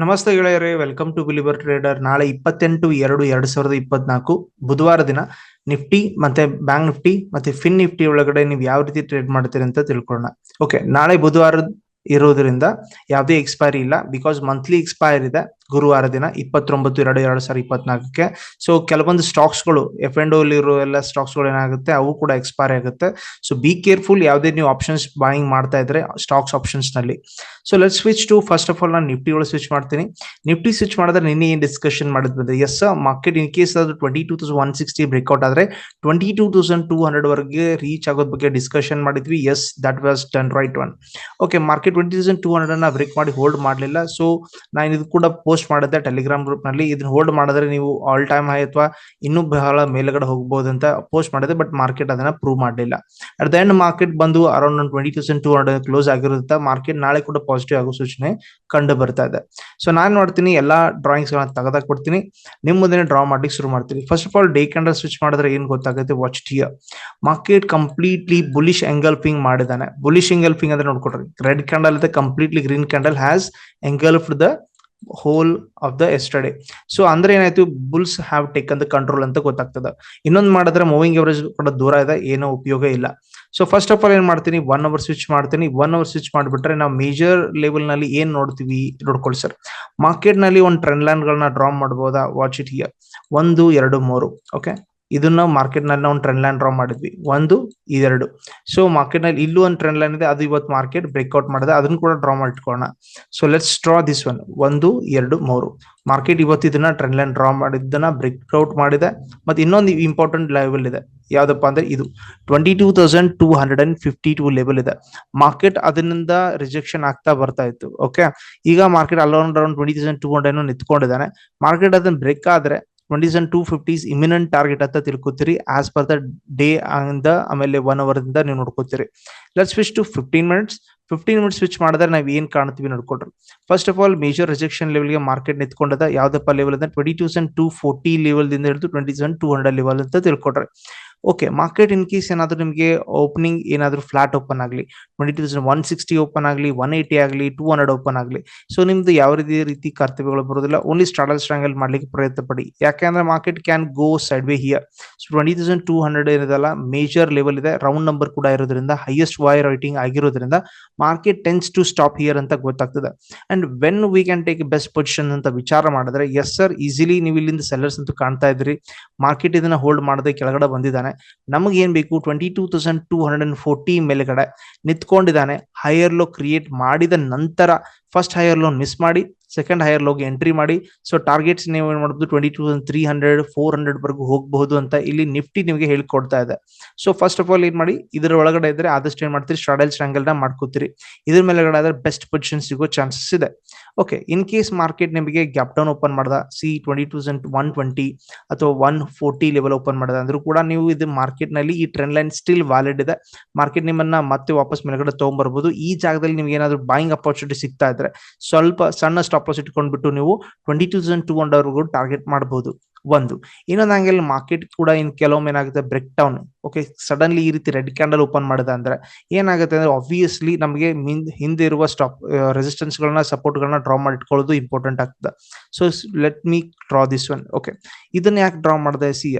ನಮಸ್ತೆ ಗೆಳೆಯರೇ welcome to believer trader ನಾಳೆ ಇಪ್ಪತ್ತೆಂಟು ಎರಡು ಎರಡ್ ಸಾವಿರದ ಇಪ್ಪತ್ನಾಲ್ಕು, ಬುಧವಾರ ದಿನ ನಿಫ್ಟಿ ಮತ್ತೆ ಬ್ಯಾಂಕ್ ನಿಫ್ಟಿ ಮತ್ತೆ ಫಿನ್ ನಿಫ್ಟಿ ಒಳಗಡೆ ನೀವು ಯಾವ ರೀತಿ ಟ್ರೇಡ್ ಮಾಡ್ತೀರಿ ಅಂತ ತಿಳ್ಕೊಳ್ಳೋಣ. ಓಕೆ ನಾಳೆ ಬುಧವಾರ ಇರೋದ್ರಿಂದ ಯಾವುದೇ ಎಕ್ಸ್ಪೈರಿ ಇಲ್ಲ. ಬಿಕಾಸ್ ಮಂತ್ಲಿ ಎಕ್ಸ್ಪೈರ್ ಇದೆ ಗುರುವಾರ ದಿನ ಇಪ್ಪತ್ತೊಂಬತ್ತು ಎರಡು ಎರಡು ಸಾವಿರದ ಇಪ್ಪತ್ನಾಲ್ಕಕ್ಕೆ. ಸೊ ಕೆಲವೊಂದು ಸ್ಟಾಕ್ಸ್ಗಳು ಎಫ್ ಎಂಡ್ ಇರೋ ಎಲ್ಲ ಸ್ಟಾಕ್ಸ್ಗಳು ಏನಾಗುತ್ತೆ, ಅವು ಕೂಡ ಎಕ್ಸ್ಪೈರ್ ಆಗುತ್ತೆ. ಸೊ ಬಿ ಕೇರ್ಫುಲ್ ಯಾವುದೇ ನೀವು ಆಪ್ಷನ್ಸ್ ಬಾಯಿಂಗ್ ಮಾಡ್ತಾ ಇದ್ರೆ stocks ಆಪ್ಷನ್ಸ್ನಲ್ಲಿ. So let switch to first of all ನಾನು ನಿಫ್ಟಿ ಒಳಗೆ ಸ್ವಿಚ್ ಮಾಡ್ತೀನಿ. ನಿಫ್ಟಿ ಸ್ವಿಚ್ ಮಾಡಿದ್ರೆ ನಿನ್ನೆ ಏನು ಡಿಸ್ಕಷನ್ ಮಾಡಿದ್ವಿ? ಎಸ್ ಮಾರ್ಕೆಟ್ ಇನ್ ಕೇಸ್ ಅದು twenty two thousand one sixty breakout ಆದ್ರೆ twenty two thousand two hundred ವರೆಗೆ ರೀಚ್ ಆಗೋದ್ ಬಗ್ಗೆ ಡಿಸ್ಕಷನ್ ಮಾಡಿದ್ವಿ. Yes that was done right one okay market twenty thousand two hundred break ಮಾಡಿ hold ಮಾಡಲಿಲ್ಲ. So ನಾನು ಇದು ಕೂಡ ಪೋಸ್ಟ್ ಮಾಡಿದ್ದೆ ಟೆಲಿಗ್ರಾಮ್ ಗ್ರೂಪ್ನಲ್ಲಿ. ಇದನ್ನ ಹೋಲ್ಡ್ ಮಾಡಿದ್ರೆ ನೀವು ಆಲ್ ಟೈಮ್ ಹೈ ಅಥವಾ ಇನ್ನೂ ಬಹಳ ಮೇಲ್ಗಡೆ ಹೋಗಬಹುದು ಅಂತ ಪೋಸ್ಟ್ ಮಾಡಿದೆ ಬಟ್ ಮಾರ್ಕೆಟ್ ಅದನ್ನ ಪ್ರೂವ್ ಮಾಡಲಿಲ್ಲ. ಅಟ್ ದ ಎಂಡ್ ಮಾರ್ಕೆಟ್ ಬಂದು around twenty thousand two hundred close ಆಗಿರುತ್ತೆ ಮಾರ್ಕೆಟ್ ನಾಳೆ ಕೂಡ ಪಾಸಿಟಿವ್ ಆಗೋ ಸೂಚನೆ ಕಂಡು ಬರ್ತಾ ಇದೆ. ಸೊ ನಾನ್ ನೋಡ್ತೀನಿ, ಎಲ್ಲಾ ಡ್ರಾಯಿಂಗ್ಸ್ ಗಳನ್ನ ತೆಗೆದಾಕ್ ಕೊಡ್ತೀನಿ ನಿಮ್ ಮುಂದೆ ಡ್ರಾ ಮಾಡ್ಲಿಕ್ಕೆ ಶುರು ಮಾಡ್ತೀನಿ. First of all day candle switch ಮಾಡಿದ್ರೆ ಏನ್ ಗೊತ್ತಾಗುತ್ತೆ? Watch there market completely bullish engulfing ಮಾಡಿದಾನೆ ಬುಲಿಶ್ ಎಂಗಲ್ಫಿಂಗ್ ಅಂದ್ರೆ ನೋಡ್ಕೊಡ್ರಿ ರೆಡ್ ಕ್ಯಾಂಡಲ್ ಇದೆ completely green candle has engulfed the whole of the yesterday so ಅಂದ್ರೆ ಏನಾಯ್ತು? Bulls have taken the control ಅಂತ ಗೊತ್ತಾಗ್ತದ. ಇನ್ನೊಂದ್ ಮಾಡಿದ್ರೆ ಮೂವಿಂಗ್ ಎವರೇಜ್ ಕೂಡ ದೂರ ಇದೆ. ಏನೋ ಉಪಯೋಗ ಇಲ್ಲ. ಸೊ ಫಸ್ಟ್ ಆಫ್ ಆಲ್ ಏನ್ ಮಾಡ್ತೀನಿ? ಒನ್ ಅವರ್ ಸ್ವಿಚ್ ಮಾಡ್ತೀನಿ. ಒನ್ ಅವರ್ ಸ್ವಿಚ್ ಮಾಡ್ಬಿಟ್ರೆ ನಾವು ಮೇಜರ್ ಲೆವೆಲ್ನಲ್ಲಿ ಏನ್ ನೋಡ್ತೀವಿ? ನೋಡ್ಕೊಳ್ಳಿ ಸರ್ ಮಾರ್ಕೆಟ್ನಲ್ಲಿ ಒಂದು ಟ್ರೆಂಡ್ ಲೈನ್ ಗಳನ್ನ ಡ್ರಾ ಮಾಡಬಹುದಾ ವಾಚ್ ಇಟ್ ಹಿಯರ್ ಒಂದು, ಎರಡು, ಮೂರು. ಓಕೆ ಇದನ್ನ ಮಾರ್ಕೆಟ್ನಲ್ಲಿ ನಾವು ಟ್ರೆಂಡ್ ಲೈನ್ ಡ್ರಾ ಮಾಡಿದ್ವಿ. ಒಂದು, ಇದೆರಡು. ಸೊ ಮಾರ್ಕೆಟ್ನಲ್ಲಿ ಇಲ್ಲೂ ಒಂದು ಟ್ರೆಂಡ್ ಲೈನ್ ಇದೆ, ಅದು ಇವತ್ತು ಮಾರ್ಕೆಟ್ ಬ್ರೇಕ್ಔಟ್ ಮಾಡಿದೆ, ಅದನ್ನ ಕೂಡ draw ಮಾಡಿಟ್ಕೊಳ್ಳೋಣ so let's draw this one ಒಂದು, ಎರಡು, ಮೂರು. ಮಾರ್ಕೆಟ್ ಇವತ್ತು ಇದನ್ನ ಟ್ರೆಂಡ್ ಲೈನ್ ಡ್ರಾ ಮಾಡಿದ್ದನ್ನ ಬ್ರೇಕ್ಔಟ್ ಮಾಡಿದೆ. ಮತ್ತೆ ಇನ್ನೊಂದು ಇಂಪಾರ್ಟೆಂಟ್ ಲೆವೆಲ್ ಇದೆ. ಯಾವ್ದಪ್ಪ ಅಂದ್ರೆ ಇದು. Twenty two thousand two hundred and fifty two level ಇದೆ. ಮಾರ್ಕೆಟ್ ಅದರಿಂದ ರಿಜೆಕ್ಷನ್ ಆಗ್ತಾ ಬರ್ತಾ ಇತ್ತು. ಓಕೆ ಈಗ ಮಾರ್ಕೆಟ್ ಅಲ್ಲೊಂದ್ around twenty thousand two hundred ನಿಂತ್ಕೊಂಡಿದ್ದಾನೆ. Market ಅದನ್ನ ಬ್ರೇಕ್ ಆದ್ರೆ twenty and two fifties imminent target ಅಂತ ತಿಳ್ಕೊತೀರಿ ಆಸ್ ಪರ್ ದ ಡೇ ಅಂದ ಆಮೇಲೆ ಒನ್ ಅವರ್ ಇಂದ ನೀವು ನೋಡ್ಕೋತೀರಿ. Let switch to fifteen minutes fifteen minutes switch ಮಾಡಿದ್ರೆ ನಾವು ಏನ್ ಕಾಣ್ತೀವಿ ನೋಡ್ಕೊಡ್ರಿ first of all major rejection ಲೆವೆಲ್ಗೆ ಮಾರ್ಕೆಟ್ ನಿಂತ್ಕೊಂಡದ ಯಾವ್ದಪ್ಪ ಲೆವೆಲ್ ಅಂದ್ರೆ twenty thousand two forty level ದಿಂದ ಹಿಡಿದು ಟ್ವೆಂಟಿ ಟೂ ಹಂಡ್ರೆಡ್ ಲೆವೆಲ್ ಅಂತ ತಿಳ್ಕೊಡ್ರಿ ಓಕೆ ಮಾರ್ಕೆಟ್ ಇನ್ ಕೇಸ್ ಏನಾದ್ರು ನಿಮಗೆ ಓಪನಿಂಗ್ ಏನಾದ್ರು ಫ್ಲಾಟ್ ಓಪನ್ ಆಗಲಿ twenty thousand one sixty open ಆಗಲಿ ಒನ್ ಏಯ್ಟಿ ಆಗಲಿ ಟೂ ಹಂಡ್ರೆಡ್ ಓಪನ್ ಆಗಲಿ ಸೊ ನಿಮ್ದು ಯಾವ ರೀತಿ ರೀತಿ ಕರ್ತವ್ಯಗಳು ಬರೋದಿಲ್ಲ ಓನ್ಲಿ ಸ್ಟ್ರಾಡಲ್ ಸ್ಟ್ರಾಂಗಲ್ ಮಾಡ್ಲಿಕ್ಕೆ ಪ್ರಯತ್ನ ಪಡಿ. ಯಾಕೆಂದ್ರೆ market can go side way here so twenty thousand two hundred ಇರೋದಲ್ಲ ಮೇಜರ್ ಲೆವೆಲ್ ಇದೆ ರೌಂಡ್ ನಂಬರ್ ಕೂಡ ಇರೋದ್ರಿಂದ ಹೈಯೆಸ್ಟ್ ವಾಯ್ ರೈಟಿಂಗ್ ಆಗಿರೋದ್ರಿಂದ market tends to stop here ಅಂತ ಗೊತ್ತಾಗ್ತದೆ. And when we can take best position ಅಂತ ವಿಚಾರ ಮಾಡಿದ್ರೆ ಎಸ್ ಸರ್ ಈಸಿಲಿ ನೀವು ಇಲ್ಲಿಂದ ಸೆಲ್ಲರ್ಸ್ ಅಂತ ಕಾಣ್ತಾ ಇದ್ರಿ ಮಾರ್ಕೆಟ್ ಇದನ್ನ ಹೋಲ್ಡ್ ಮಾಡದೆ ಕೆಳಗಡೆ ಬಂದಿದ್ದಾನೆ. ನಮಗೆ ಏನ್ ಬೇಕು? Twenty two thousand two hundred and forty ಮೇಲ್ಗಡೆ ನಿಂತ್ಕೊಂಡಿದ್ದಾನೆ. ಹೈಯರ್ ಲೋ ಕ್ರಿಯೇಟ್ ಮಾಡಿದ ನಂತರ ಫಸ್ಟ್ ಹೈಯರ್ ಲೋನ್ ಮಿಸ್ ಮಾಡಿ ಸೆಕೆಂಡ್ ಹೈಯರ್ ಲೋಗೆ ಎಂಟ್ರಿ ಮಾಡಿ. ಸೊ ಟಾರ್ಗೆಟ್ಸ್ ನೀವು ಏನ್ ಮಾಡಬಹುದು twenty two three hundred four hundred ವರೆಗೂ ಹೋಗಬಹುದು ಅಂತ ಇಲ್ಲಿ ನಿಫ್ಟಿ ನಿಮಗೆ ಹೇಳ್ಕೊಡ್ತಾ ಇದೆ. ಸೊ ಫಸ್ಟ್ ಆಫ್ ಆಲ್ ಏನ್ ಮಾಡಿ, ಇದರ ಒಳಗಡೆ ಇದ್ರೆ ಆದಷ್ಟು ಏನ್ ಮಾಡ್ತೀರಿ ಸ್ಟ್ರಾಡಲ್ ಸ್ಟ್ರಾಂಗಲ್ನ ಮಾಡ್ಕೋತೀರಿ. ಇದ್ರ ಮೇಲೆಗಡೆ ಆದ್ರೆ ಬೆಸ್ಟ್ ಪೊಸಿಷನ್ ಸಿಗೋ ಚಾನ್ಸಸ್ ಇದೆ. ಓಕೆ ಇನ್ ಕೇಸ್ ಮಾರ್ಕೆಟ್ ನಿಮಗೆ ಗ್ಯಾಪ್ ಡೌನ್ ಓಪನ್ ಮಾಡ್ದ see twenty thousand one twenty ಅಥವಾ ಒನ್ ಫೋರ್ಟಿ ಲೆವೆಲ್ ಓಪನ್ ಮಾಡಿದ ಅಂದ್ರೂ ಕೂಡ ನೀವು ಇದು ಮಾರ್ಕೆಟ್ನಲ್ಲಿ ಈ ಟ್ರೆಂಡ್ ಲೈನ್ ಸ್ಟಿಲ್ ವ್ಯಾಲಿಡ್ ಇದೆ. ಮಾರ್ಕೆಟ್ ನಿಮ್ಮನ್ನ ಮತ್ತೆ ವಾಪಸ್ ಮೇಲ್ಗಡೆ ತಗೊಂಡ್ಬರ್ಬೋದು ಈ ಜಾಗದಲ್ಲಿ ನಿಮ್ಗೆ ಏನಾದ್ರು ಬಾಯಿಂಗ್ ಅಪರ್ಚುನಿಟಿ ಸಿಗ್ತಾ ಇದ್ರೆ ಸ್ವಲ್ಪ ಸಣ್ಣ ಸ್ಟಾಪ್ ಲಾಸ್ ಇಟ್ಕೊಂಡ್ಬಿಟ್ಟು ನೀವು twenty thousand two hundred target ಮಾಡಬಹುದು ಒಂದು. ಇನ್ನೊಂದು ಹಂಗೆಲ್ಲ ಮಾರ್ಕೆಟ್ ಕೂಡ ಇನ್ ಕೆಲವೊಮ್ಮೆ ಏನಾಗುತ್ತೆ ಬ್ರೇಕ್ ಡೌನ್ ಓಕೆ ಸಡನ್ಲಿ ಈ ರೀತಿ ರೆಡ್ ಕ್ಯಾಂಡಲ್ ಓಪನ್ ಮಾಡಿದೆ ಅಂದ್ರೆ ಏನಾಗುತ್ತೆ ಅಂದ್ರೆ ಆಬ್ವಿಯಸ್ಲಿ ನಮಗೆ ಹಿಂದೆ ಇರುವ ಸ್ಟಾಪ್ ರೆಸಿಸ್ಟೆನ್ಸ್ ಗಳನ್ನ ಸಪೋರ್ಟ್ ಗಳನ್ನ ಡ್ರಾ ಮಾಡಿ ಇಟ್ಕೊಳ್ಳೋದು ಇಂಪಾರ್ಟೆಂಟ್ ಆಗ್ತದೆ so let me draw this one okay ಇದನ್ನ ಯಾಕೆ ಡ್ರಾ ಮಾಡಿದೆ ಸಿ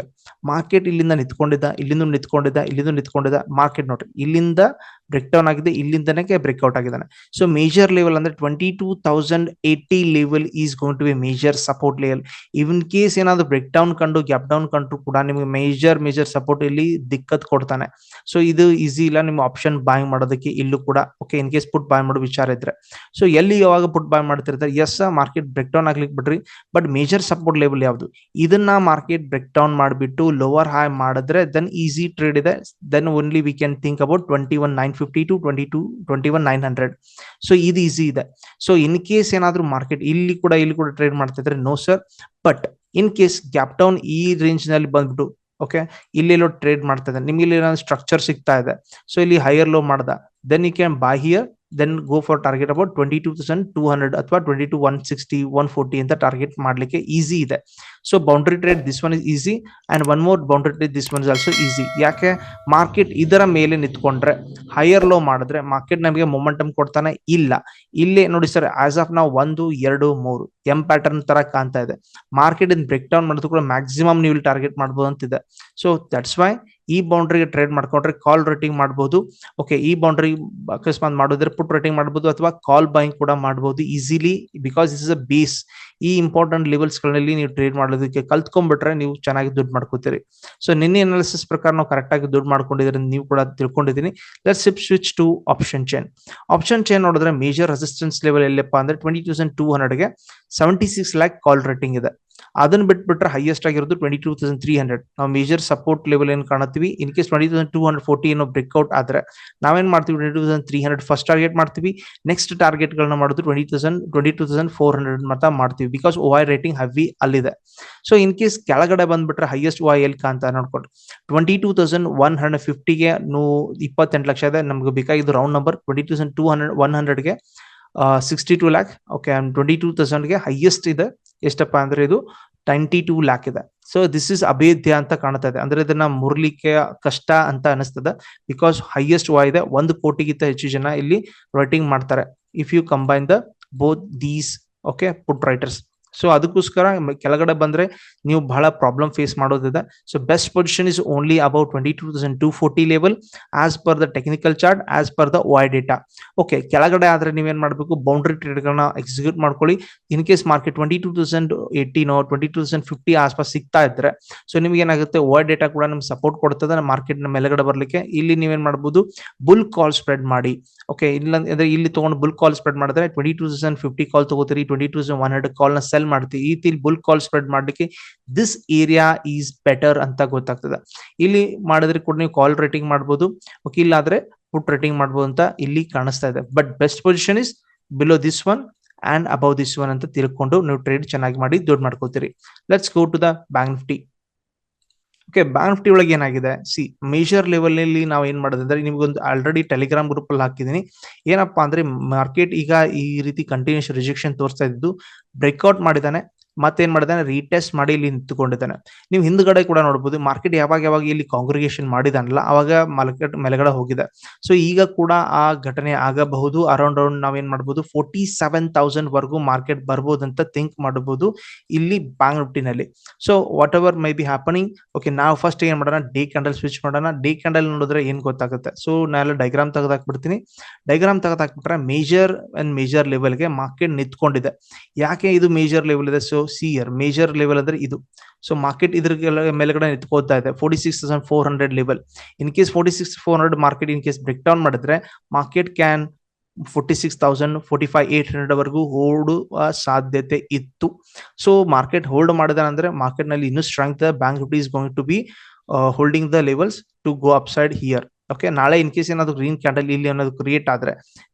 ಮಾರ್ಕೆಟ್ ಇಲ್ಲಿಂದ ನಿಂತ್ಕೊಂಡಿದ್ದ ಇಲ್ಲಿಂದ ನಿಂತ್ಕೊಂಡಿದ್ದ ಇಲ್ಲಿಂದ ನಿಂತ್ಕೊಂಡಿದ್ದ ಮಾರ್ಕೆಟ್ ನೋಡಿ ಇಲ್ಲಿಂದ ಬ್ರೇಕ್ ಡೌನ್ ಆಗಿದೆ ಇಲ್ಲಿಂದನೇ ಬ್ರೇಕ್ಔಟ್ ಆಗಿದ್ದಾನೆ ಸೊ ಮೇಜರ್ ಲೆವೆಲ್ ಅಂದ್ರೆ twenty two thousand eighty level is going to be major support level even case ಏನಾದ್ರು ಬ್ರೇಕ್ ಡೌನ್ ಕಂಡು ಗ್ಯಾಪ್ ಡೌನ್ ಕಂಡ್ರು ಕೂಡ ನಿಮಗೆ ಮೇಜರ್ ಮೇಜರ್ ಸಪೋರ್ಟ್ ಇಲ್ಲಿ ದಿಕ್ಕತ್ ಕೊಡ್ತಾನೆ. ಸೊ ಇದು ಈಸಿ ಇಲ್ಲ, ನಿಮ್ಮ ಆಪ್ಷನ್ ಬಾಯ್ ಮಾಡೋದಕ್ಕೆ ಇಲ್ಲೂ ಕೂಡ. Okay in case put buy ಮಾಡೋ ವಿಚಾರ ಇದ್ರೆ. ಸೊ ಎಲ್ಲಿ ಯಾವಾಗ ಪುಟ್ ಬಾಯ್ ಮಾಡ್ತಿರ್ತಾರೆ? ಎಸ್ ಮಾರ್ಕೆಟ್ ಬ್ರೇಕ್ ಡೌನ್ ಆಗ್ಲಿಕ್ಕೆ ಬಿಡ್ರಿ. ಬಟ್ ಮೇಜರ್ ಸಪೋರ್ಟ್ ಲೆವೆಲ್ ಯಾವುದು? ಇದನ್ನ ಮಾರ್ಕೆಟ್ ಬ್ರೇಕ್ ಡೌನ್ ಮಾಡಿಬಿಟ್ಟು ಲೋವರ್ ಹೈ ಮಾಡಿದ್ರೆ ದೆನ್ ಈಸಿ ಟ್ರೇಡ್ ಇದೆ. Then only we can think about twenty one nine fifty to twenty two twenty one nine hundred so ಇದು easy ಇದೆ. So in case ಏನಾದರೂ market ಇಲ್ಲಿ ಕೂಡ ಇಲ್ಲಿ ಕೂಡ ಟ್ರೇಡ್ ಮಾಡ್ತಾ ಇದ್ರೆ no sir but in case gap down ಈ ರೇಂಜ್ನಲ್ಲಿ ಬಂದ್ಬಿಟ್ಟು ಓಕೆ ಇಲ್ಲೆಲ್ಲೋ ಟ್ರೇಡ್ ಮಾಡ್ತಾ ಇದೆ. ನಿಮ್ಗೆ ಇಲ್ಲಿ ಸ್ಟ್ರಕ್ಚರ್ ಸಿಗ್ತಾ ಇದೆ. ಸೊ ಇಲ್ಲಿ ಹೈಯರ್ ಲೋ ಮಾಡ್ದ. Then you can buy here then go for target about twenty two thousand two hundred ಅಥವಾ twenty two one sixty one forty ಅಂತ ಟಾರ್ಗೆಟ್ ಮಾಡ್ಲಿಕ್ಕೆ ಈಸಿ ಇದೆ. So boundary trade this one is easy and one more boundary trade this one is also easy ಯಾಕೆ? Market ಇದರ ಮೇಲೆ ನಿಂತ್ಕೊಂಡ್ರೆ higher low ಮಾಡಿದ್ರೆ market ನಮಗೆ ಮೊಮೆಂಟಮ್ ಕೊಡ್ತಾನೆ ಇಲ್ಲ. ಇಲ್ಲಿ ನೋಡಿ ಸರ್ ಆಸ್ ಆಫ್ ನಾವು ಒಂದು, ಎರಡು, ಮೂರು ಎಂ ಪ್ಯಾಟರ್ನ್ ತರ ಕಾಣ್ತಾ ಇದೆ. ಮಾರ್ಕೆಟ್ ಇಂದ ಬ್ರೇಕ್ ಡೌನ್ ಮಾಡಿದ್ರು ಕೂಡ ಮ್ಯಾಕ್ಸಿಮಮ್ ನೀವು ಟಾರ್ಗೆಟ್ ಮಾಡ್ಬೋದು ಅಂತಿದೆ. ಸೊ ದಟ್ಸ್ ವೈ ಈ ಬೌಂಡ್ರಿಗೆ ಟ್ರೇಡ್ ಮಾಡ್ಕೊಂಡ್ರೆ ಕಾಲ್ ರೇಟಿಂಗ್ ಮಾಡ್ಬೋದು. ಓಕೆ ಈ ಬೌಂಡ್ರಿ ಅಕಸ್ಮಾತ್ ಮಾಡಿದ್ರೆ ಪುಟ್ ರೇಟಿಂಗ್ ಮಾಡ್ಬೋದು ಅಥವಾ ಕಾಲ್ ಬೈಂಗ್ ಕೂಡ ಮಾಡ್ಬೋದು easily because is a base ಈ ಇಂಪಾರ್ಟೆಂಟ್ ಲೆವೆಲ್ಸ್ಗಳಲ್ಲಿ ನೀವು ಟ್ರೇಡ್ ಮಾಡೋದಕ್ಕೆ ಕಲ್ತ್ಕೊಂಡ್ಬಿಟ್ರೆ ನೀವು ಚೆನ್ನಾಗಿ ದುಡ್ಡು ಮಾಡ್ಕೋತೀರಿ. ಸೊ ನಿನ್ನೆ ಅನಾಲಿಸಿಸ್ ಪ್ರಕಾರ ನಾವು ಕರೆಕ್ಟ್ ಆಗಿ ದುಡ್ಡು ಮಾಡ್ಕೊಂಡಿದ್ರೆ ನೀವು ಕೂಡ ತಿಳ್ಕೊಂಡಿದ್ದೀನಿ. Let sip switch to option chain option chain ನೋಡಿದ್ರೆ ಮೇಜರ್ ರೆಸಿಸ್ಟೆನ್ಸ್ ಲೆವೆಲ್ ಎಲ್ಲಪ್ಪ ಅಂದ್ರೆ twenty thousand two ಹಂಡ್ರೆಡ್ಗೆ seventy six lakh call rating ಇದೆ. ಅದನ್ನ ಬಿಟ್ಬಿಟ್ರೆ ಹೈಯೆಸ್ಟ್ ಆಗಿರೋದು twenty two thousand three hundred ನಾವು ಮೇಜರ್ ಸಪೋರ್ಟ್ ಲೆವೆಲ್ ಏನ್ ಕಾಣುತ್ತೀವಿ? In case twenty thousand two hundred forty ಏನೋ ಬ್ರೇಕ್ಔಟ್ ಆದ್ರೆ, ನಾವೇನ್ ಮಾಡ್ತೀವಿ? Twenty two thousand three hundred first target ಮಾಡ್ತೀವಿ. ನೆಕ್ಸ್ಟ್ ಟಾರ್ಗೆಟ್ ಗಳನ್ನ ಮಾಡೋದು twenty thousand twenty two thousand four hundred ಮತ್ತೆ ಮಾಡ್ತೀವಿ. Because O I rating heavy ಅಲ್ಲಿದೆ. ಸೊ ಇನ್ ಕೇಸ್ ಕೆಳಗಡೆ ಬಂದ್ಬಿಟ್ರೆ ಹೈಯೆಸ್ಟ್ ಓ ಐ ಎಲ್ ಕಾಂತ ನೋಡ್ಕೊಂಡು twenty two thousand one hundred ಫಿಫ್ಟಿಗೆ ನೂ ಇಪ್ಪತ್ತೆಂಟು ಲಕ್ಷ ಇದೆ. ನಮ್ಗೆ ಬೇಕಾಗಿದ್ದು round number twenty thousand two hundred one ಹಂಡ್ರೆಡ್ಗೆ sixty two lakh okay twenty two ತೌಸಂಡ್ಗೆ highest ಇದೆ. ಎಷ್ಟಪ್ಪ ಅಂದ್ರೆ ಇದು ಟ್ವೆಂಟಿ ಟೂ ಲ್ಯಾಕ್ ಇದೆ. ಸೊ ದಿಸ್ ಇಸ್ ಅಭೇದ್ಯ ಅಂತ ಕಾಣ್ತಾ ಇದೆ. ಅಂದ್ರೆ ಇದನ್ನ ಮುರ್ಲಿಕ್ಕೆ ಕಷ್ಟ ಅಂತ ಅನಿಸ್ತದೆ ಬಿಕಾಸ್ ಹೈಯೆಸ್ಟ್ ವಾ ಇದೆ. ಒಂದು ಕೋಟಿಗಿಂತ ಹೆಚ್ಚು ಜನ ಇಲ್ಲಿ ರೈಟಿಂಗ್ ಮಾಡ್ತಾರೆ. If you combine the both these okay put writers so ಅದಕ್ಕೋಸ್ಕರ ಕೆಳಗಡೆ ಬಂದ್ರೆ ನೀವು ಬಹಳ ಪ್ರಾಬ್ಲಮ್ ಫೇಸ್ ಮಾಡೋದಿದೆ. So best position is only about twenty two thousand two forty level as per the technical chart as per the OI data okay ಕೆಳಗಡೆ ಆದ್ರೆ ನೀವೇನ್ ಮಾಡಬೇಕು? ಬೌಂಡ್ರಿ ಟ್ರೇಡ್ಗಳನ್ನ ಎಕ್ಸಿಕ್ಯೂಟ್ ಮಾಡ್ಕೊಳ್ಳಿ. In case market twenty two thousand ಏಯ್ಟೀನೋ twenty two thousand fifty ಆಸ್ಪಾಸ್ ಸಿಗ್ತಾ ಇದ್ರೆ so ನಿಮ್ಗೆ ಏನಾಗುತ್ತೆ? ವೈ ಡೇಟಾ ಕೂಡ ನಿಮ್ಗೆ ಸಪೋರ್ಟ್ ಕೊಡ್ತದೆ ಮಾರ್ಕೆಟ್ನ ಮೇಲೆಗಡೆ ಬರ್ಲಿಕ್ಕೆ. ಇಲ್ಲಿ ನೀವೇನ್ ಮಾಡಬಹುದು ಬುಲ್ ಕಾಲ್ ಸ್ಪ್ರೆಡ್ ಮಾಡಿ. ಓಕೆ ಇಲ್ಲ ಅಂದ್ರೆ ಇಲ್ಲಿ ತಗೊಂಡು ಬುಲ್ ಕಾಲ್ ಸ್ಪ್ರೆಡ್ ಮಾಡಿದ್ರೆ twenty two thousand fifty call ತಗೋತೀರಿ twenty two thousand one hundred ಕಾಲ್ನ sell ಮಾಡ್ತೀವಿ, ಈ ರೀತಿ ಬುಲ್ ಕಾಲ್ ಸ್ಪ್ರೆಡ್ ಮಾಡ್ಲಿಕ್ಕೆ ದಿಸ್ ಏರಿಯಾ ಈಸ್ ಬೆಟರ್ ಅಂತ ಗೊತ್ತಾಗ್ತದೆ. ಇಲ್ಲಿ ಮಾಡಿದ್ರೆ ಕೂಡ ನೀವು ಕಾಲ್ ರೇಟಿಂಗ್ ಮಾಡ್ಬೋದು ಓಕೆ ಇಲ್ಲಾದ್ರೆ ಪುಟ್ ರೇಟಿಂಗ್ ಮಾಡ್ಬೋದು ಅಂತ ಇಲ್ಲಿ ಕಾಣಿಸ್ತಾ ಇದೆ. But best position is below this one and above this one ಅಂತ ತಿಳ್ಕೊಂಡು ನೀವು ಟ್ರೇಡ್ ಚೆನ್ನಾಗಿ ಮಾಡಿ ದುಡ್ಡು ಮಾಡ್ಕೋತೀರಿ let's go to the bank Nifty okay bank Nifty ಒಳಗೆ ಏನಾಗಿದೆ? ಸಿ ಮೇಜರ್ ಲೆವೆಲ್ ಅಲ್ಲಿ ನಾವು ಏನ್ ಮಾಡೋದಂದ್ರೆ ನಿಮ್ಗೊಂದು ಆಲ್ರೆಡಿ ಟೆಲಿಗ್ರಾಮ್ ಗ್ರೂಪ್ ಅಲ್ಲಿ ಹಾಕಿದೀನಿ. ಏನಪ್ಪಾ ಅಂದ್ರೆ ಮಾರ್ಕೆಟ್ ಈಗ ಈ ರೀತಿ ಕಂಟಿನ್ಯೂಸ್ ರಿಜೆಕ್ಷನ್ ತೋರಿಸ್ತಾ ಇದ್ದು ಬ್ರೇಕ್ಔಟ್ ಮಾಡಿದಾನೆ ಮತ್ತೇನ್ ಮಾಡಿದಾನೆ ರೀಟೆಸ್ಟ್ ಮಾಡಿ ಇಲ್ಲಿ ನಿಂತುಕೊಂಡಿದ್ದಾನೆ. ನೀವು ಹಿಂದ್ಗಡೆ ಕೂಡ ನೋಡಬಹುದು ಮಾರ್ಕೆಟ್ ಯಾವಾಗ ಯಾವಾಗ ಇಲ್ಲಿ ಕಾಂಗ್ರಿಗೇಷನ್ ಮಾಡಿದಾನಲ್ಲ, ಅವಾಗ ಮಾರ್ಕೆಟ್ ಮೇಲ್ಗಡೆ ಹೋಗಿದೆ. ಸೊ ಈಗ ಕೂಡ ಆ ಘಟನೆ ಆಗಬಹುದು. ಅರೌಂಡ್ ಅರೌಂಡ್ ನಾವೇನ್ ಮಾಡಬಹುದು ಫೋರ್ಟಿ ಸೆವೆನ್ ತೌಸಂಡ್ ವರ್ಗೂ ಮಾರ್ಕೆಟ್ ಬರ್ಬೋದು ಅಂತ ಥಿಂಕ್ ಮಾಡಬಹುದು ಇಲ್ಲಿ bank ನಿಫ್ಟಿನಲ್ಲಿ so whatever may be happening okay ನಾವು ಫಸ್ಟ್ ಏನ್ ಮಾಡೋಣ? ಡೇ ಕ್ಯಾಂಡಲ್ ಸ್ವಿಚ್ ಮಾಡೋಣ. ಡೇ ಕ್ಯಾಂಡಲ್ ನೋಡಿದ್ರೆ ಏನ್ ಗೊತ್ತಾಗುತ್ತೆ? ಸೊ ನಾನೆಲ್ಲ ಡೈಗ್ರಾಮ್ ತೆಗೆದಾಕ್ಬಿಡ್ತೀನಿ. ಡೈಗ್ರಾಮ್ ತೆಗೆದಾಕ್ಬಿಟ್ರೆ ಮೇಜರ್ ಅಂಡ್ ಮೇಜರ್ ಲೆವೆಲ್ಗೆ ಮಾರ್ಕೆಟ್ ನಿಂತ್ಕೊಂಡಿದೆ. ಯಾಕೆ ಇದು ಮೇಜರ್ ಲೆವೆಲ್ ಇದೆ? So see here major level ಅಂದ್ರೆ ಇದು. ಸೊ ಮಾರ್ಕೆಟ್ ಇದ್ರ ಮೇಲ್ಗಡೆ ನಿಂತ್ಕೋತಾ ಇದೆ. Forty six thousand four hundred level in case forty six four hundred market in case break down ಮಾಡಿದ್ರೆ market can forty six thousand forty five eight hundred ವರೆಗೂ ಹೋಡುವ ಸಾಧ್ಯತೆ ಇತ್ತು. ಸೊ ಮಾರ್ಕೆಟ್ ಹೋಲ್ಡ್ ಮಾಡಿದ ಅಂದ್ರೆ ಮಾರ್ಕೆಟ್ನಲ್ಲಿ ಇನ್ನೂ strong bank is going to be holding the levels to go up side here okay ನಾಳೆ ಇನ್ ಕೇಸ್ ಏನಾದ್ರು ಗ್ರೀನ್ ಕ್ಯಾಂಡಲ್ ಇಲ್ಲಿ ಅನ್ನೋದು ಕ್ರಿಯೇಟ್ ಆದ್ರೆ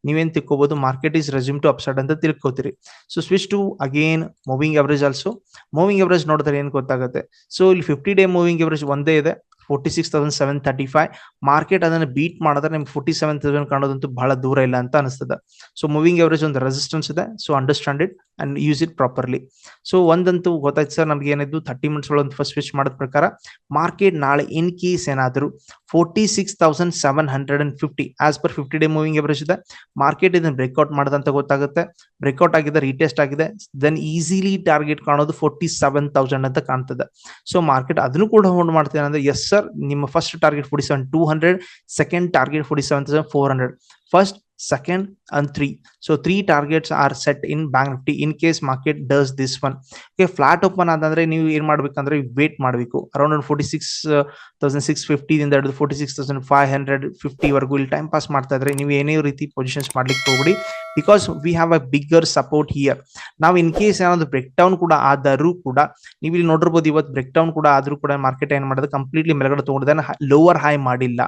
ನೀವೇನ್ ತಿಳ್ಕೋಬಹುದು market is resume to upside ಅಂತ ತಿಳ್ಕೊತೀರಿ. So switch to again moving average also moving average ನೋಡಿದ್ರೆ ಏನ್ ಗೊತ್ತಾಗುತ್ತೆ? ಸೊ ಇಲ್ಲಿ ಫಿಫ್ಟಿ ಡೇ ಮೂವಿಂಗ್ ಅವರೇಜ್ ಒಂದೇ ಇದೆ forty six thousand seven thirty five market ಅದನ್ನ ಬೀಟ್ ಮಾಡಿದ್ರೆ ನಿಮ್ಗೆ ಫೋರ್ಟಿ ಸೆವೆನ್ ತೌಸಂಡ್ ಕಾಣೋದಂತೂ ಬಹಳ ದೂರ ಇಲ್ಲ ಅಂತ ಅನಿಸ್ತದೆ. ಸೊ ಮೂವಿಂಗ್ ಅವರೇಜ್ ಒಂದು ರೆಸಿಸ್ಟೆನ್ಸ್ ಇದೆ. So understand it and use it properly so ಒಂದಂತೂ ಗೊತ್ತಾಯ್ತು ಸರ್, ನಮ್ಗೆ ಏನಿದ್ದು? ಥರ್ಟಿ ಮಿನಿಟ್ಸ್ ಒಳಗೆ ಫಸ್ಟ್ ಸ್ವಿಚ್ ಮಾಡಿದ ಪ್ರಕಾರ ಮಾರ್ಕೆಟ್ ನಾಳೆ ಇನ್ ಕೇಸ್ ಏನಾದರೂ forty six thousand seven hundred and fifty as per fifty day moving average ಇದೆ. ಮಾರ್ಕೆಟ್ ಇದನ್ನು ಬ್ರೇಕ್ಔಟ್ ಮಾಡಿದಂತ ಗೊತ್ತಾಗುತ್ತೆ. ಬ್ರೇಕ್ಔಟ್ ಆಗಿದೆ ರೀಟೆಸ್ಟ್ ಆಗಿದೆ. ದೆನ್ ಈಸಿಲಿ ಟಾರ್ಗೆಟ್ ಕಾಣೋದು ಫೋರ್ಟಿ ಸೆವೆನ್ ತೌಸಂಡ್ ಅಂತ ಕಾಣ್ತದೆ. ಸೊ ಮಾರ್ಕೆಟ್ ಅದನ್ನು ಕೂಡ ಹೋಲ್ಡ್ ಮಾಡ್ತೇನೆ ಅಂದ್ರೆ ಎಸ್ ಸರ್ ನಿಮ್ಮ first target forty seven two hundred second target forty seven thousand four hundred first second and three. So, three targets are set in bank nifty in case market does this one okay flat open ಆದಂದ್ರೆ ನೀವು ಏನ್ ಮಾಡ್ಬೇಕಂದ್ರೆ wait ಮಾಡಬೇಕು. Around forty six thousand six fifty ಇಂದ ಹಿಡಿದು forty six thousand five hundred fifty ವರೆಗೂ ಇಲ್ಲಿ time pass ಮಾಡ್ತಾ ಇದ್ರೆ ನೀವು ಏನೇ ರೀತಿ ಪೊಸಿಷನ್ಸ್ ಮಾಡ್ಲಿಕ್ಕೆ ಹೋಗ್ಬಿಡಿ. Because we have a bigger support here ನಾವು ಇನ್ ಕೇಸ್ ಏನಾದ್ರು ಬ್ರೇಕ್ ಡೌನ್ ಕೂಡ ಆದರೂ ಕೂಡ, ನೀವು ಇಲ್ಲಿ ನೋಡಿರ್ಬೋದು ಇವತ್ತು ಬ್ರೇಕ್ ಡೌನ್ ಕೂಡ ಆದ್ರೂ ಕೂಡ ಮಾರ್ಕೆಟ್ ಏನ್ ಮಾಡೋದು? ಕಂಪ್ಲೀಟ್ಲಿ ಮೇಲ್ಗಡೆ ತಗೊಂಡಿದ್ದಾನೆ. ಲೋವರ್ ಹೈ ಮಾಡಿಲ್ಲ.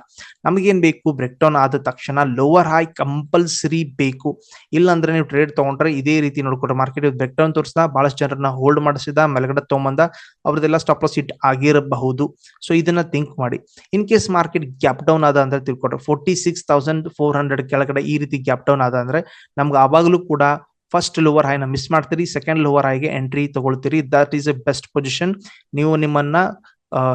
ನಮಗೇನ್ ಬೇಕು? ಬ್ರೇಕ್ ಡೌನ್ ಆದ ತಕ್ಷಣ ಲೋವರ್ ಹೈ ಕಂಪಲ್ಸರಿ ಬೇಕು. ಇಲ್ಲಾಂದ್ರೆ ನೀವು ಟ್ರೇಡ್ ತಗೊಂಡ್ರೆ ಇದೇ ರೀತಿ ನೋಡ್ಕೊಂಡ್ರೆ ಮಾರ್ಕೆಟ್ ಬ್ರೇಕ್ ಡೌನ್ ತೋರಿಸಿದ ಬಹಳಷ್ಟು ಜನರನ್ನ ಹೋಲ್ಡ್ ಮಾಡಿಸಿದ, ಮೇಲ್ಗಡೆ ತಗೊಂಬಂದ ಅವ್ರದ್ದೆಲ್ಲ ಸ್ಟಾಪ್ ಲಾಸ್ ಹಿಟ್ ಆಗಿರಬಹುದು. ಸೊ ಇದನ್ನ ಥಿಂಕ್ ಮಾಡಿ. In case market gap down ಆದ ಅಂದ್ರೆ ತಿಳ್ಕೊಟ್ರೆ forty six thousand four hundred ಕೆಳಗಡೆ ಈ ರೀತಿ ಗ್ಯಾಪ್ ಡೌನ್ ಆದ ಅಂದ್ರೆ ನಮ್ಗೆ ಆವಾಗಲೂ ಕೂಡ ಫಸ್ಟ್ ಲೋವರ್ ಹೈನ ಮಿಸ್ ಮಾಡ್ತೀರಿ ಸೆಕೆಂಡ್ ಲೋವರ್ ಹೈಗೆ entry ತಗೊಳ್ತೀರಿ. That is a best position ನೀವು ನಿಮ್ಮನ್ನ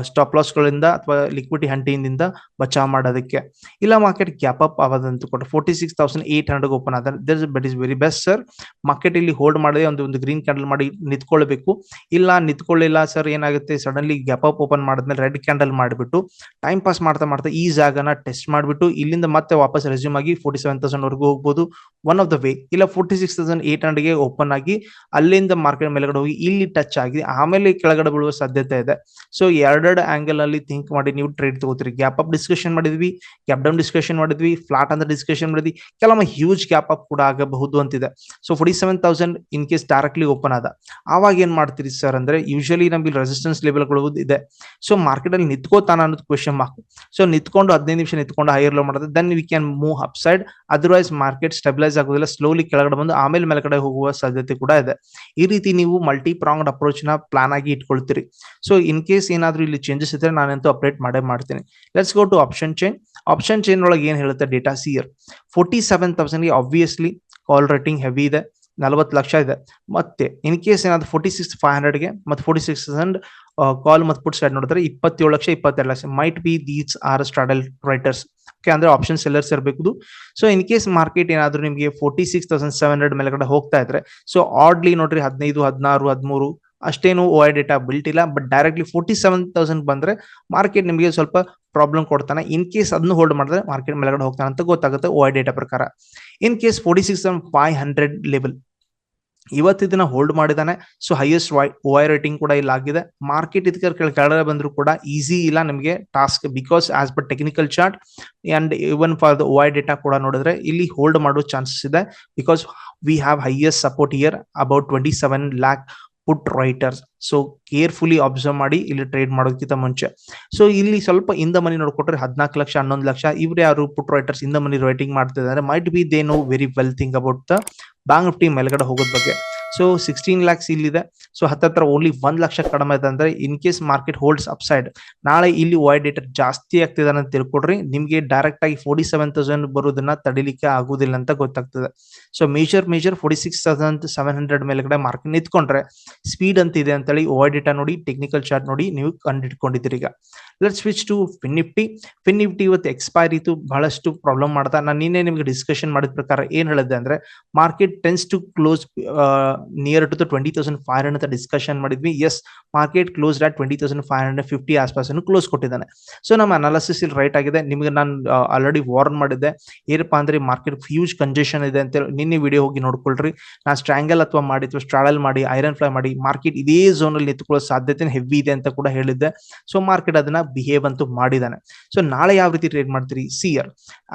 ಸ್ಟಾಪ್ ಲಾಸ್ಗಳಿಂದ ಅಥವಾ ಲಿಕ್ವಿಡಿ ಹಂಟಿಯಿಂದ ಬಚಾವ್ ಮಾಡೋದಕ್ಕೆ. ಇಲ್ಲ ಮಾರ್ಕೆಟ್ ಗ್ಯಾಪ್ ಅಪ್ ಆಗೋದಂತ ಕೊಟ್ಟು forty six thousand eight hundred open ಆದ there but is very best sir market ಇಲ್ಲಿ ಹೋಲ್ಡ್ ಮಾಡದೆ ಒಂದು ಒಂದು ಗ್ರೀನ್ ಕ್ಯಾಂಡಲ್ ಮಾಡಿ ನಿಂತ್ಕೊಳ್ಬೇಕು. ಇಲ್ಲ, ನಿಂತ್ಕೊಳ್ಳಿಲ್ಲ ಸರ್ ಏನಾಗುತ್ತೆ? ಸಡನ್ಲಿ ಗ್ಯಾಪ್ ಅಪ್ ಓಪನ್ ಮಾಡಿದ್ಮೇಲೆ ರೆಡ್ ಕ್ಯಾಂಡಲ್ ಮಾಡಿಬಿಟ್ಟು ಟೈಮ್ ಪಾಸ್ ಮಾಡ್ತಾ ಮಾಡ್ತಾ ಈ ಜಾಗನ ಟೆಸ್ಟ್ ಮಾಡಿಬಿಟ್ಟು ಇಲ್ಲಿಂದ ಮತ್ತೆ ವಾಪಸ್ ರೆಸ್ಯೂಮ್ ಆಗಿ ಫೋರ್ಟಿ ಸೆವೆನ್ ತೌಸಂಡ್ ವರೆಗೂ ಹೋಗ್ಬೋದು. ಒನ್ ಆಫ್ ದ ವೇ ಇಲ್ಲ ಫೋರ್ಟಿ ಸಿಕ್ಸ್ ತೌಸಂಡ್ ಏಟ್ ಹಂಡ್ರೆಡ್ಗೆ ಓಪನ್ ಆಗಿ ಅಲ್ಲಿಂದ ಮಾರ್ಕೆಟ್ ಮೇಲ್ಗಡೆ ಹೋಗಿ ಇಲ್ಲಿ ಟಚ್ ಆಗಿ ಆಮೇಲೆ ಕೆಳಗಡೆ ಬೀಳುವ ಸಾಧ್ಯತೆ ಇದೆ. ಸೊ ಎರಡೆರಡು ಆಂಗಲ್ ಅಲ್ಲಿ ಥಿಂಕ್ ಮಾಡಿ ನೀವು ಟ್ರೇಡ್ ತಗೋತೀರಿ. ಗ್ಯಾಪ್ ಅಪ್ ಡಿಸ್ಕಷನ್ ಮಾಡಿದ್ವಿ ಗ್ಯಾಪ್ ಡೌನ್ ಡಿಸ್ಕಷನ್ ಮಾಡಿದ್ವಿ ಫ್ಲಾಟ್ ಅಂತ ಡಿಸ್ಕಷನ್ ಮಾಡಿದ್ವಿ. ಕೆಲವೊಮ್ಮೆ ಹ್ಯೂಜ್ ಗ್ಯಾಪ್ ಅಪ್ ಕೂಡ ಆಗಬಹುದು ಅಂತಿದೆ. So forty seven thousand in case directly open ಆದ. ಆವಾಗ ಏನ್ ಮಾಡ್ತೀರಿ ಸರ್ ಅಂದ್ರೆ ಯೂಶಲಿ ನಮಗೆ ರೆಸಿಸ್ಟೆನ್ಸ್ ಲೆವೆಲ್ಗಳು ಇದೆ. ಸೊ ಮಾರ್ಕೆಟ್ ಅಲ್ಲಿ ನಿಂತ್ಕೋತಾನ ಅನ್ನೋದು ಕ್ವೆಶನ್ ಮಾರ್ಕ್ ಸೊ ನಿಂತ್ಕೊಂಡು ಹದಿನೈದು ನಿಮಿಷ ನಿಂತ್ಕೊಂಡು ಹೈಯರ್ ಲೋ ಮಾಡೋದು then we can move up side otherwise market stabilise ಆಗೋದಿಲ್ಲ ಸ್ಲೋಲಿ ಕೆಳಗಡೆ ಬಂದು ಆಮೇಲೆ ಮೇಲ್ಗಡೆ ಹೋಗುವ ಸಾಧ್ಯತೆ ಕೂಡ ಇದೆ. ಈ ರೀತಿ ನೀವು ಮಲ್ಟಿ ಪ್ರಾಂಗ್ಡ್ ಅಪ್ರೋಚ್ನ ಪ್ಲಾನ್ ಆಗಿ ಇಟ್ಕೊಳ್ತೀರಿ. ಸೊ ಇನ್ ಕೇಸ್ ಏನಾದ್ರೂ ಇಲ್ಲಿ ಚೇಂಜಸ್ ಇದ್ರೆ ನಾನಂತೂ ಅಪ್ಡೇಟ್ ಮಾಡೇ ಮಾಡ್ತೀನಿ. Let's go to option chain option chain ಒಳಗೆ ಏನು ಹೇಳುತ್ತೆ data see here forty seven ತೌಸಂಡ್ಗೆ obviously call writing heavy ಇದೆ. ನಲವತ್ತು ಲಕ್ಷ ಇದೆ. ಮತ್ತೆ ಇನ್ ಕೇಸ್ ಏನಾದ್ರು ಫೋರ್ಟಿ ಸಿಕ್ಸ್ ಫೈವ್ ಹಂಡ್ರೆಡ್ಗೆ ಮತ್ತೆ ಫೋರ್ಟಿ ಸಿಕ್ಸ್ ತೌಸಂಡ್ ಕಾಲ್ ಮತ್ತು ಪುಟ್ ಸೈಡ್ ನೋಡಿದ್ರೆ ಇಪ್ಪತ್ತೇಳು ಲಕ್ಷ, ಇಪ್ಪತ್ತೆರಡು lakh. Might be these are straddle writers okay ಅಂದ್ರೆ ಆಪ್ಷನ್ ಸೆಲ್ಲರ್ಸ್ ಇರಬೇಕು. ಸೊ ಇನ್ ಕೇಸ್ ಮಾರ್ಕೆಟ್ ಏನಾದ್ರು ನಿಮಗೆ forty six thousand seven hundred ಮೇಲ್ಗಡೆ ಹೋಗ್ತಾ ಇದ್ರೆ ಸೊ ಆಡ್ಲಿ ನೋಡ್ರಿ ಹದಿನೈದು, ಹದಿನಾರು, ಹದಿಮೂರು ಅಷ್ಟೇನು ಓ ಐ ಡೇಟಾ ಬಿಲ್ಟ್ ಇಲ್ಲ but directly forty seven thousand ಬಂದ್ರೆ ಮಾರ್ಕೆಟ್ ನಿಮಗೆ ಸ್ವಲ್ಪ ಪ್ರಾಬ್ಲಮ್ ಕೊಡ್ತಾನೆ. ಇನ್ ಕೇಸ್ ಅದನ್ನು ಹೋಲ್ಡ್ ಮಾಡಿದ್ರೆ ಮಾರ್ಕೆಟ್ ಮೇಲ್ಗಡೆ ಹೋಗ್ತಾನೆ ಅಂತ ಗೊತ್ತಾಗುತ್ತೆ ಓ ಐ ಡೇಟಾ ಪ್ರಕಾರ. In case forty six five hundred level ಇವತ್ತು ಇದನ್ನ ಹೋಲ್ಡ್ ಮಾಡಿದಾನೆ ಸೊ ಹೈಯೆಸ್ಟ್ ವೈ ಓ ಐ ರೇಟಿಂಗ್ ಕೂಡ ಇಲ್ಲಿ ಆಗಿದೆ. ಮಾರ್ಕೆಟ್ ಇದಕ್ಕೆ ಕೆಳಗಡೆ ಬಂದರೂ ಕೂಡ ಈಸಿ ಇಲ್ಲ ನಿಮಗೆ task because as per technical chart and even for the I data ಕೂಡ ನೋಡಿದ್ರೆ ಇಲ್ಲಿ ಹೋಲ್ಡ್ ಮಾಡೋ ಚಾನ್ಸಸ್ ಇದೆ because we have highest support here about twenty seven lakh put writers so carefully observe ಮಾಡಿ ಇಲ್ಲಿ ಟ್ರೇಡ್ ಮಾಡೋದಕ್ಕಿಂತ ಮುಂಚೆ. ಸೊ ಇಲ್ಲಿ ಸ್ವಲ್ಪ ಇಂದ ಮನಿ ನೋಡ್ಕೊಟ್ರೆ ಹದಿನಾಲ್ಕು ಲಕ್ಷ, ಹನ್ನೊಂದು ಲಕ್ಷ, ಇವ್ರು ಯಾರು ಪುಟ್ ರೈಟರ್ಸ್ ಇಂದ ಮನಿ ರೈಟಿಂಗ್ ಮಾಡ್ತಿದ್ದಾರೆ. Might be they know very well thing about the bank nifty ಮೇಲ್ಗಡೆ ಹೋಗೋದ್ ಬಗ್ಗೆ. ಸೊ ಸಿಕ್ಸ್ಟೀನ್ ಲ್ಯಾಕ್ಸ್ ಇಲ್ಲಿದೆ. ಸೊ ಹತ್ತತ್ರ ಓನ್ಲಿ ಒಂದ್ ಲಕ್ಷ ಕಡಿಮೆ ಅಂದ್ರೆ in case market holds upside ನಾಳೆ ಇಲ್ಲಿ ವೈಡ್ ಡೇಟರ್ ಜಾಸ್ತಿ ಆಗ್ತಿದೆ ಅಂತ ತಿಳ್ಕೊಡ್ರಿ. ನಿಮ್ಗೆ ಡೈರೆಕ್ಟ್ ಆಗಿ ಫೋರ್ಟಿ ಸೆವೆನ್ ತೌಸಂಡ್ ಬರೋದನ್ನ ತಡಿಲಿಕ್ಕೆ ಆಗುದಿಲ್ಲ ಅಂತ ಗೊತ್ತಾಗ್ತದೆ. So major major forty six thousand seven hundred ಮೇಲ್ಗಡೆ ಮಾರ್ಕೆಟ್ ನಿಂತ್ಕೊಂಡ್ರೆ ಸ್ಪೀಡ್ ಅಂತ ಇದೆ ಅಂತೇಳಿ ವೈಡ್ ಡೇಟಾ ನೋಡಿ ಟೆಕ್ನಿಕಲ್ ಚಾರ್ಟ್ ನೋಡಿ ನೀವು ಕಂಡಿಟ್ಕೊಂಡಿದ್ದೀರಿ ಈಗ. Let switch to fin nifty fin nifty ಇವತ್ತು ಎಕ್ಸ್ಪೈರ್ ಇತ್ತು, ಬಹಳಷ್ಟು ಪ್ರಾಬ್ಲಮ್ ಮಾಡ್ತಾ ನಾನು ನಿನ್ನೆ ನಿಮ್ಗೆ ಡಿಸ್ಕಷನ್ ಮಾಡಿದ ಪ್ರಕಾರ ಏನ್ ಹೇಳಿದೆ ಅಂದ್ರೆ market tends to close near to the twenty thousand five hundred ಅಂತ ಡಿಸ್ಕಷನ್ ಮಾಡಿದ್ವಿ. Yes market close at twenty thousand five hundred fifty ಆಸ್ಪಾಸ್ close ಕೊಟ್ಟಿದ್ದಾನೆ. ಸೊ ನಮ್ಮ ಅನಾಲಿಸಿಸ್ ಇಲ್ಲಿ ರೈಟ್ ಆಗಿದೆ. ನಿಮಗೆ ನಾನು ಆಲ್ರೆಡಿ ವಾರ್ನ್ ಮಾಡಿದ್ದೆ. ಏನಪ್ಪಾ ಅಂದ್ರೆ ಮಾರ್ಕೆಟ್ ಫ್ಯೂಜ್ ಕಂಜೆಷನ್ ಇದೆ ಅಂತ ನಿನ್ನೆ ವಿಡಿಯೋ ಹೋಗಿ ನೋಡ್ಕೊಳ್ರಿ. ನಾ ಸ್ಟ್ರಾಂಗಲ್ ಅಥವಾ ಮಾಡಿ ಅಥವಾ ಸ್ಟ್ರಾಡಲ್ ಮಾಡಿ ಐರನ್ ಫ್ಲೈ ಮಾಡಿ ಮಾರ್ಕೆಟ್ ಇದೇ ಝೋನ್ ಅಲ್ಲಿ ನಿಂತ್ಕೊಳ್ಳೋ ಸಾಧ್ಯತೆ ಹೆವಿ ಇದೆ ಅಂತ ಕೂಡ ಹೇಳಿದ್ದೆ. ಸೊ ಮಾರ್ಕೆಟ್ ಅದನ್ನ ಬಿಹೇವ್ ಅಂತೂ ಮಾಡಿದಾನೆ ಸೊ ನಾಳೆ ಯಾವ ರೀತಿ ಟ್ರೇಡ್ ಮಾಡ್ತೀರಿ? ಸಿಯರ್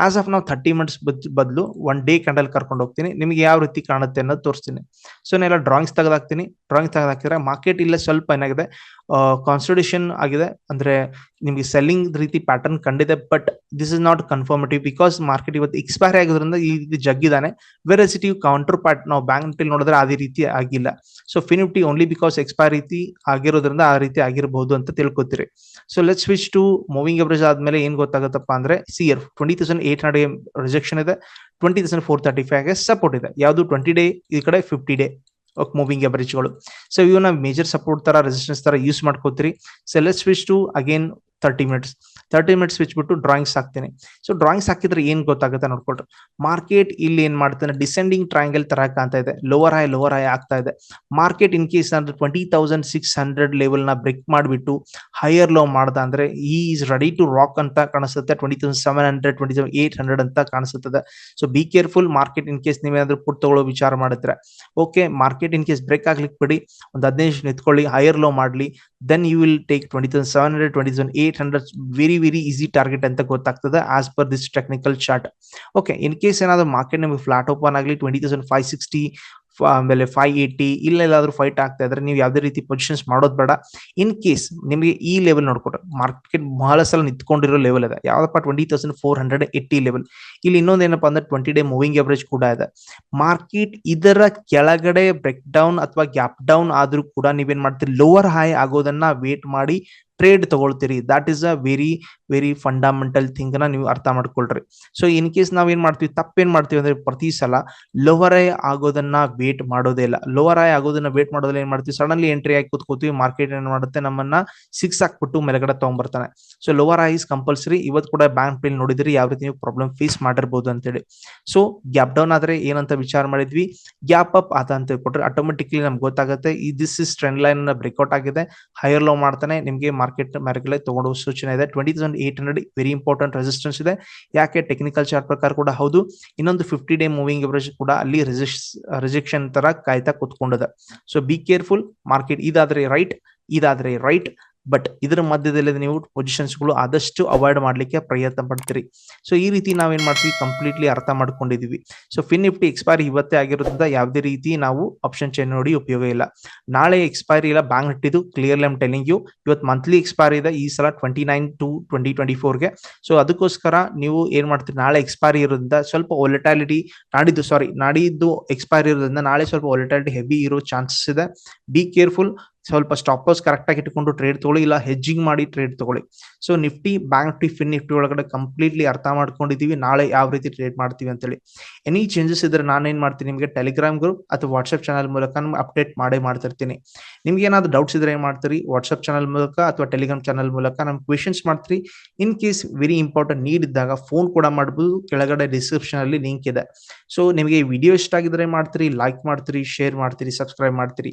ಆಸ್ ಆಫ್ ನಾವು ಥರ್ಟಿ ಮಿನಿಟ್ಸ್ ಬದಲು ಒನ್ ಡೇ ಕ್ಯಾಂಡಲ್ ಕರ್ಕೊಂಡು ಹೋಗ್ತೀನಿ ನಿಮಗೆ ಯಾವ ರೀತಿ ಕಾಣುತ್ತೆ ಅನ್ನೋದು ತೋರಿಸ್ತೀನಿ. ಸೊ ನಾನು ಡ್ರಾಯಿಂಗ್ಸ್ ತೆಗೆದಾಕ್ತೀನಿ. ಡ್ರಾಯಿಂಗ್ ತೆಗೆದಾಕಿದ್ರೆ ಮಾರ್ಕೆಟ್ ಇಲ್ಲ ಸ್ವಲ್ಪ ಏನಾಗಿದೆ ಕಾನ್ಸ್ಟಿಟ್ಯೂಷನ್ ಆಗಿದೆ. ಅಂದ್ರೆ ನಿಮಗೆ ಸೆಲ್ಲಿಂಗ್ ರೀತಿ ಪ್ಯಾಟರ್ನ್ ಕಂಡಿದೆ but this is not confirmative because market ಇವತ್ತು ಎಕ್ಸ್ಪೈರ್ ಆಗಿರೋದ್ರಿಂದ ಈ ರೀತಿ ಜಗ್ಗಿದಾನೆ. ವೆರಸಿಟಿವ್ ಕೌಂಟರ್ ಪಾರ್ಟ್ ನಾವು ಬ್ಯಾಂಕ್ ನಿಫ್ಟಿ ನೋಡಿದ್ರೆ ಅದೇ ರೀತಿ ಆಗಿಲ್ಲ. So finnifty only because expire ರೀತಿ ಆಗಿರೋದ್ರಿಂದ ಆ ರೀತಿ ಆಗಿರಬಹುದು ಅಂತ ತಿಳ್ಕೊತೀರಿ. So let switch to moving average ಆದ್ಮೇಲೆ ಏನ್ ಗೊತ್ತಾಗುತ್ತಪ್ಪ ಅಂದ್ರೆ see here twenty thousand eight hundred rejection ಇದೆ. Twenty thousand four thirty five support ಇದೆ. ಯಾವುದು ಟ್ವೆಂಟಿ ಡೇ ಈ ಕಡೆ ಫಿಫ್ಟಿ ಡೇ ಮೂವಿಂಗ್ ಎವರೇಜ್ಗಳು ಸೊ ಇವನ್ನ ಮೇಜರ್ ಸಪೋರ್ಟ್ ತರ ರೆಸಿಸ್ಟೆನ್ಸ್ ತರ ಯೂಸ್ ಮಾಡ್ಕೋತೀರಿ. So let to again thirty minutes thirty minutes ಬಿಟ್ಟು ಡ್ರಾಯಿಂಗ್ಸ್ ಹಾಕ್ತೀನಿ. ಸೊ ಡ್ರಾಯಿಂಗ್ಸ್ ಹಾಕಿದ್ರೆ ಏನ್ ಗೊತ್ತಾಗುತ್ತೆ ನೋಡ್ಕೊಳ್ರಿ. ಮಾರ್ಕೆಟ್ ಇಲ್ಲಿ ಏನ್ ಮಾಡ್ತಾನೆ ಡಿಸೆಂಡಿಂಗ್ ಟ್ರಯಾಂಗಲ್ ತರ ಕಾಣ್ತಾ ಇದೆ. ಲೋವರ್ ಹೈ ಲೋವರ್ ಹೈ ಆಗ್ತಾ ಇದೆ. ಮಾರ್ಕೆಟ್ ಇನ್ ಕೇಸ್ ಅಂದ್ರೆ ಟ್ವೆಂಟಿ ತೌಸಂಡ್ ಸಿಕ್ಸ್ ಹಂಡ್ರೆಡ್ ಲೆವೆಲ್ನ ಬ್ರೇಕ್ ಮಾಡಿಬಿಟ್ಟು ಹೈಯರ್ ಲೋ ಮಾಡ್ದ ಅಂದ್ರೆ ಈ ಈಸ್ ರೆಡಿ ಟು ರಾಕ್ ಅಂತ ಕಾಣಿಸುತ್ತೆ. Twenty thousand seven hundred twenty seven eight hundred ಅಂತ ಕಾಣಿಸುತ್ತದೆ. So be careful market in case ನೀವೇನಾದ್ರೂ ಪುಟ್ ತಗೊಳ್ಳೋ ವಿಚಾರ ಮಾಡಿದ್ರೆ. Okay market in case break ಆಗ್ಲಿಕ್ಕೆ ಬಿಡಿ. ಒಂದು ಹದಿನೈದು ನಿಂತ್ಕೊಳ್ಳಿ ಹೈಯರ್ ಲೋ ಮಾಡ್ಲಿ. Then you will take twenty thousand seven hundred twenty thousand eight hundred very very easy target ಅಂತ ಗೊತ್ತಾಗ್ತದೆ as per this technical chart okay in case ಏನಾದ್ರು market ನಿಮಗೆ ಫ್ಲಾಟ್ ಓಪನ್ ಆಗಲಿ ಟ್ವೆಂಟಿ ತೌಸಂಡ್ ಫೈವ್ ಸಿಕ್ಸ್ಟಿ ಆಮೇಲೆ five eighty ಇಲ್ಲೆಲ್ಲಾದ್ರೂ fight ಆಗ್ತಾ ಇದ್ರೆ ನೀವು ಯಾವುದೇ ರೀತಿ ಪೊಸಿಷನ್ಸ್ ಮಾಡೋದು ಬೇಡ. ಇನ್ ಕೇಸ್ ನಿಮಗೆ ಈ ಲೆವೆಲ್ ನೋಡ್ಕೊಟ್ರೆ ಮಾರ್ಕೆಟ್ ಬಹಳ ಸಲ ನಿಂತ್ಕೊಂಡಿರೋ ಲೆವೆಲ್ ಇದೆ. ಯಾವ್ದಪ್ಪ twenty thousand four hundred eighty level ಇಲ್ಲಿ ಇನ್ನೊಂದು ಏನಪ್ಪ ಅಂದ್ರೆ ಟ್ವೆಂಟಿ ಡೇ ಮೂವಿಂಗ್ ಎವರೇಜ್ ಕೂಡ ಇದೆ. ಮಾರ್ಕೆಟ್ ಇದರ ಕೆಳಗಡೆ ಬ್ರೇಕ್ ಡೌನ್ ಅಥವಾ ಗ್ಯಾಪ್ ಡೌನ್ ಆದ್ರೂ ಕೂಡ ನೀವೇನ್ ಮಾಡ್ತೀರಿ? ಲೋವರ್ ಹೈ ಆಗೋದನ್ನ ವೇಟ್ ಮಾಡಿ trade ತಗೊಳ್ತೀರಿ. That is a very very fundamental ಥಿಂಗ್ನ ನೀವು ಅರ್ಥ ಮಾಡ್ಕೊಳ್ರಿ. ಸೊ ಇನ್ ಕೇಸ್ ನಾವ್ ಏನ್ ಮಾಡ್ತೀವಿ, ತಪ್ಪೇನ್ ಮಾಡ್ತೀವಿ ಅಂದ್ರೆ ಪ್ರತಿ ಸಲ ಲೋವರ್ ಐ ಆಗೋದನ್ನ ವೇಟ್ ಮಾಡೋದೇ ಇಲ್ಲ. ಲೋವರ್ ಐ ಆಗೋದನ್ನ ವೇಟ್ ಮಾಡೋದಿಲ್ಲ ಏನ್ ಮಾಡ್ತೀವಿ ಸಡನ್ಲಿ ಎಂಟ್ರಿ ಆಗಿ ಕೂತ್ಕೋತೀವಿ ಮಾರ್ಕೆಟ್ ಏನ್ ಮಾಡುತ್ತೆ, ನಮ್ಮನ್ನ ಸಿಕ್ಸ್ ಹಾಕ್ಬಿಟ್ಟು ಮೇಲ್ಗಡೆ ತಗೊಂಡ್ಬರ್ತಾನೆ so lower high is compulsory ಇವತ್ತು ಕೂಡ ಬ್ಯಾಂಕ್ ಪ್ಲೇನ್ ನೋಡಿದ್ರಿ ಯಾವ ರೀತಿ ನೀವು ಪ್ರಾಬ್ಲಮ್ ಫೇಸ್ ಮಾಡಿರ್ಬೋದು ಅಂತೇಳಿ. ಸೊ ಗ್ಯಾಪ್ ಡೌನ್ ಆದ್ರೆ ಏನಂತ ವಿಚಾರ ಮಾಡಿದ್ವಿ ಗ್ಯಾಪ್ ಅಪ್ ಆತ ಅಂತ ಕೊಟ್ರೆ ಆಟೋಮೆಟಿಕ್ಲಿ ನಮ್ಗೆ ಗೊತ್ತಾಗುತ್ತೆ, ಈ this is trend line breakout ಆಗಿದೆ ಹೈಯರ್ ಲೋ ಮಾಡ್ತಾನೆ, ನಿಮಗೆ ಮಾರ್ಕೆಟ್ ಮಾರ್ಕೆಟ್ ತಗೊಂಡು ಸೂಚನೆ ಇದೆ. Twenty thousand eight hundred very important resistance ಇದೆ. ಯಾಕೆ? ಟೆಕ್ನಿಕಲ್ ಚಾರ್ಟ್ ಪ್ರಕಾರ ಕೂಡ ಹೌದು. ಇನ್ನೊಂದು ಫಿಫ್ಟಿ ಡೇ ಮೂವಿಂಗ್ ಎವರೇಜ್ ಕೂಡ ಅಲ್ಲಿ ರಿಜೆಕ್ಷನ್ ತರ ಕಾಯ್ತಾ ಕುತ್ಕೊಂಡಿದೆ. ಸೊ ಬಿ ಕೇರ್ಫುಲ್ ಮಾರ್ಕೆಟ್ ಇದಾದ್ರೆ ರೈಟ್ ಇದಾದ್ರೆ ರೈಟ್ ಬಟ್ ಇದರ ಮಧ್ಯದಲ್ಲಿ ನೀವು ಪೊಸಿಷನ್ಸ್ಗಳು ಆದಷ್ಟು ಅವಾಯ್ಡ್ ಮಾಡ್ಲಿಕ್ಕೆ ಪ್ರಯತ್ನ ಪಡ್ತೀರಿ. ಸೊ ಈ ರೀತಿ ನಾವೇನ್ ಮಾಡ್ತೀವಿ? ಕಂಪ್ಲೀಟ್ಲಿ ಅರ್ಥ ಮಾಡ್ಕೊಂಡಿದೀವಿ. ಸೊ ಫಿನ್ ನಿಫ್ಟಿ ಎಕ್ಸ್ಪೈರಿ ಇವತ್ತೇ ಆಗಿರೋದ್ರಿಂದ ಯಾವುದೇ ರೀತಿ ನಾವು ಆಪ್ಷನ್ ಚೈನ್ ನೋಡಿ ಉಪಯೋಗ ಇಲ್ಲ. ನಾಳೆ ಎಕ್ಸ್ಪೈರಿ ಇಲ್ಲ ಬ್ಯಾಂಕ್ ನಿಟ್ಟಿದ್ದು ಕ್ಲಿಯರ್ಲಿ ಐಮ್ ಟೆಲಿಂಗ್ ಯು ಇವತ್ತು ಮಂತ್ಲಿ ಎಕ್ಸ್ಪೈರಿ ಇದೆ, ಈ ಸಲ twenty nine to twenty twenty ಫೋರ್ಗೆ so ಅದಕ್ಕೋಸ್ಕರ ನೀವು ಏನ್ ಮಾಡ್ತೀರಿ? ನಾಳೆ ಎಕ್ಸ್ಪೈರಿ ಇರೋದ್ರಿಂದ ಸ್ವಲ್ಪ ಒಲೆಟಾಲಿಟಿ ನಾಡಿದ್ದು ಸಾರಿ ನಾಡಿದ್ದು ಎಕ್ಸ್ಪೈರಿ ಇರೋದ್ರಿಂದ ನಾಳೆ ಸ್ವಲ್ಪ ಒಲಿಟಾಲಿಟಿ ಹೆವಿ ಇರೋ ಚಾನ್ಸಸ್ ಇದೆ. ಬಿ ಕೇರ್ಫುಲ್ ಸ್ವಲ್ಪ ಸ್ಟಾಪರ್ಸ್ ಕರೆಕ್ಟ್ ಆಗಿ ಇಟ್ಕೊಂಡು ಟ್ರೇಡ್ ತಗೊಳ್ಳಿ, ಇಲ್ಲ ಹೆಜ್ಜಿಂಗ್ ಮಾಡಿ ಟ್ರೇಡ್ ತಗೊಳ್ಳಿ. So nifty bank nifty fin nifty ಒಳಗಡೆ ಕಂಪ್ಲೀಟ್ಲಿ ಅರ್ಥ ಮಾಡ್ಕೊಂಡಿದ್ದೀವಿ ನಾಳೆ ಯಾವ ರೀತಿ ಟ್ರೇಡ್ ಮಾಡ್ತೀವಿ ಅಂತೇಳಿ. ಎನಿ ಚೇಂಜಸ್ ಇದ್ರೆ ನಾನು ಏನ್ ಮಾಡ್ತೀನಿ? ನಿಮಗೆ ಟೆಲಿಗ್ರಾಮ್ ಗ್ರೂಪ್ ಅಥವಾ ವಾಟ್ಸ್ಆಪ್ ಚಾನಲ್ ಮೂಲಕ ಅಪ್ಡೇಟ್ ಮಾಡೇ ಮಾಡ್ತಿರ್ತೀನಿ. ನಿಮ್ಗೆ ಏನಾದ್ರು ಡೌಟ್ಸ್ ಇದ್ರೆ ಏನ್ ಮಾಡ್ತೀರಿ? ವಾಟ್ಸ್ಆಪ್ ಚಾನಲ್ ಮೂಲಕ ಅಥವಾ ಟೆಲಿಗ್ರಾಮ್ ಚಾನಲ್ ಮೂಲಕ ನಮ್ಗೆ ಕ್ವೆಶನ್ಸ್ ಮಾಡ್ತೀರಿ. In case very important need ಇದ್ದಾಗ ಫೋನ್ ಕೂಡ ಮಾಡ್ಬೋದು. ಕೆಳಗಡೆ ಡಿಸ್ಕ್ರಿಪ್ಷನ್ ಅಲ್ಲಿ ಲಿಂಕ್ ಇದೆ. ಸೊ ನಿಮಗೆ ವಿಡಿಯೋ ಇಷ್ಟ ಆಗಿದ್ರೆ ಮಾಡ್ತೀರಿ ಲೈಕ್ ಮಾಡ್ತೀರಿ ಶೇರ್ ಮಾಡ್ತೀರಿ ಸಬ್ಸ್ಕ್ರೈಬ್ ಮಾಡ್ತೀರಿ.